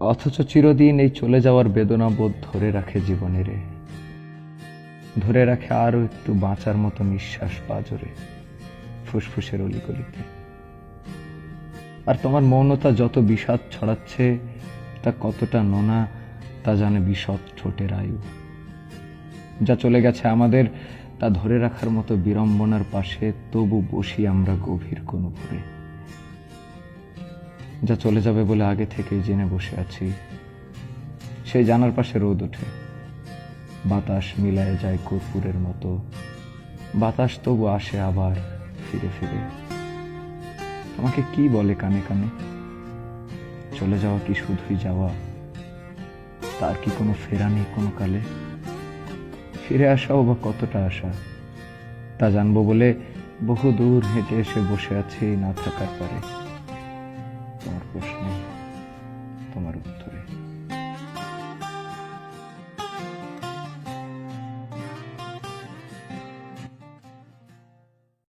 অথচ চিরদিন এই চলে যাওয়ার বেদনা বোধ ধরে রাখে জীবনেরে ধরে রাখে আরও একটু বাঁচার মতো নিঃশ্বাস পাজরে ফুসফুসের অলিগলিতে। আর তোমার মৌনতা যত বিষাদ ছড়াচ্ছে, তা কতটা নোনা তা জানে বিশদ ঠোঁটের আয়ু। যা চলে গেছে আমাদের, তা ধরে রাখার মতো বিড়ম্বনার পাশে তবু বসি আমরা গভীর কোনো ভরে। যা চলে যাবে বলে আগে থেকেই জেনে বসে আছি। সেই জানার পাশে রোদ ওঠে। বাতাস মিলায় যায় কর্পূরের মতো। বাতাস তবু আসে আবার ফিরে ফিরে। তোমাকে কি বলে কানে কানে? চলে যাওয়া কি শুধুই যাওয়া? তার কি কোনো ফেরা নেই কোনো কালে? ফিরে আসাও বা কতটা আশা? তা জানব বলে বহু দূর হেঁটে এসে বসে আছি না থাকার পারে। তোমার প্রশ্নে তোমার উত্তরে।